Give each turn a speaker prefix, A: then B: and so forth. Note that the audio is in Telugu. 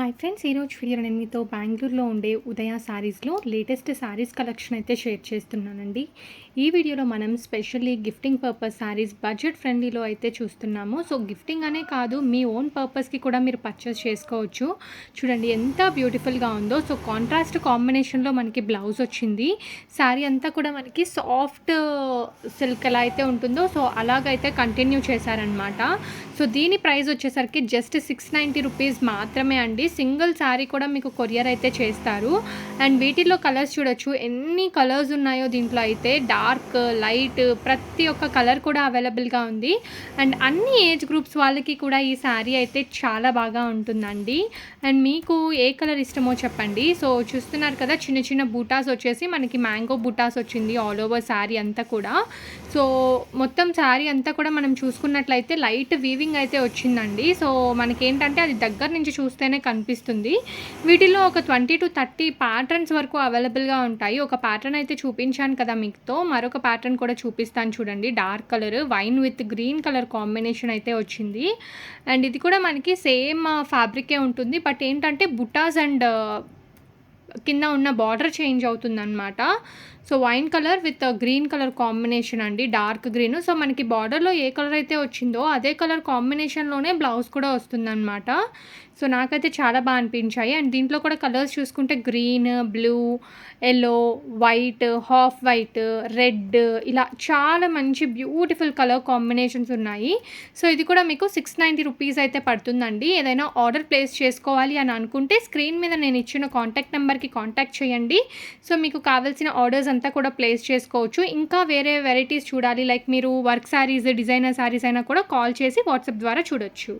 A: హాయ్ ఫ్రెండ్స్ ఈరోజు వీడియో నేను మీతో బెంగళూరులో ఉండే ఉదయ శారీస్లో లేటెస్ట్ శారీస్ కలెక్షన్ అయితే షేర్ చేస్తున్నానండి. ఈ వీడియోలో మనం specially gifting purpose sarees budget ఫ్రెండ్లీలో అయితే చూస్తున్నాము. సో గిఫ్టింగ్ అనే కాదు మీ ఓన్ పర్పస్కి కూడా మీరు పర్చేస్ చేసుకోవచ్చు. చూడండి ఎంత బ్యూటిఫుల్గా ఉందో. సో కాంట్రాస్ట్ కాంబినేషన్లో మనకి బ్లౌజ్ వచ్చింది. శారీ అంతా కూడా మనకి సాఫ్ట్ సిల్క్ uh, ఎలా అయితే ఉంటుందో సో అలాగైతే కంటిన్యూ చేశారనమాట సో దీని ప్రైస్ వచ్చేసరికి జస్ట్ సిక్స్ నైంటీ రూపీస్ మాత్రమే అండి. సింగిల్ శారీ కూడా మీకు కొరియర్ అయితే చేస్తారు. అండ్ వీటిలో కలర్స్ చూడొచ్చు. ఎన్ని కలర్స్ ఉన్నాయో దీంట్లో అయితే డార్క్ లైట్ ప్రతి ఒక్క కలర్ కూడా అవైలబుల్గా ఉంది. అండ్ అన్ని ఏజ్ గ్రూప్స్ వాళ్ళకి కూడా ఈ శారీ అయితే చాలా బాగా ఉంటుందండి. అండ్ మీకు ఏ కలర్ ఇష్టమో చెప్పండి. సో చూస్తున్నారు కదా చిన్న చిన్న బూటాస్ వచ్చేసి మనకి మ్యాంగో బూటాస్ వచ్చింది ఆల్ ఓవర్ శారీ అంతా కూడా. సో మొత్తం శారీ అంతా కూడా మనం చూసుకున్నట్లయితే లైట్ వీవింగ్ అయితే వచ్చిందండి. సో మనకేంటంటే అది దగ్గర నుంచి చూస్తేనే కనిపిస్తుంది. వీటిలో ఒక ట్వంటీ టు థర్టీ ప్యాటర్న్స్ వరకు అవైలబుల్గా ఉంటాయి. ఒక ప్యాటర్న్ అయితే చూపించాను కదా మీతో. మరొక ప్యాటర్న్ కూడా చూపిస్తాను చూడండి. Dark colour wine with green colour combination అయితే వచ్చింది. అండ్ ఇది కూడా మనకి సేమ్ ఫ్యాబ్రికే uh, ఉంటుంది. బట్ ఏంటంటే బుటాస్ అండ్ కింద ఉన్న బార్డర్ చేంజ్ అవుతుందన్నమాట. So wine colour with green colour combination అండి. డార్క్ గ్రీన్ సో మనకి బార్డర్లో ఏ కలర్ అయితే వచ్చిందో అదే కలర్ కాంబినేషన్లోనే బ్లౌజ్ కూడా వస్తుందన్నమాట. సో నాకైతే చాలా బాగా అనిపించాయి. అండ్ దీంట్లో కూడా కలర్స్ చూసుకుంటే green blue yellow white half white red ఇలా చాలా మంచి బ్యూటిఫుల్ కలర్ కాంబినేషన్స్ ఉన్నాయి. సో ఇది కూడా మీకు సిక్స్ నైంటీ రూపీస్ అయితే పడుతుందండి. ఏదైనా ఆర్డర్ ప్లేస్ చేసుకోవాలి అని అనుకుంటే స్క్రీన్ మీద నేను ఇచ్చిన కాంటాక్ట్ నెంబర్ నెంబర్కి కాంటాక్ట్ చేయండి. సో మీకు కావాల్సిన ఆర్డర్స్ అంతా కూడా ప్లేస్ చేసుకోవచ్చు. ఇంకా వేరే వెరైటీస్ చూడాలి. లైక్ మీరు వర్క్ శారీస్ డిజైనర్ శారీస్ అయినా కూడా కాల్ చేసి వాట్సాప్ ద్వారా చూడొచ్చు.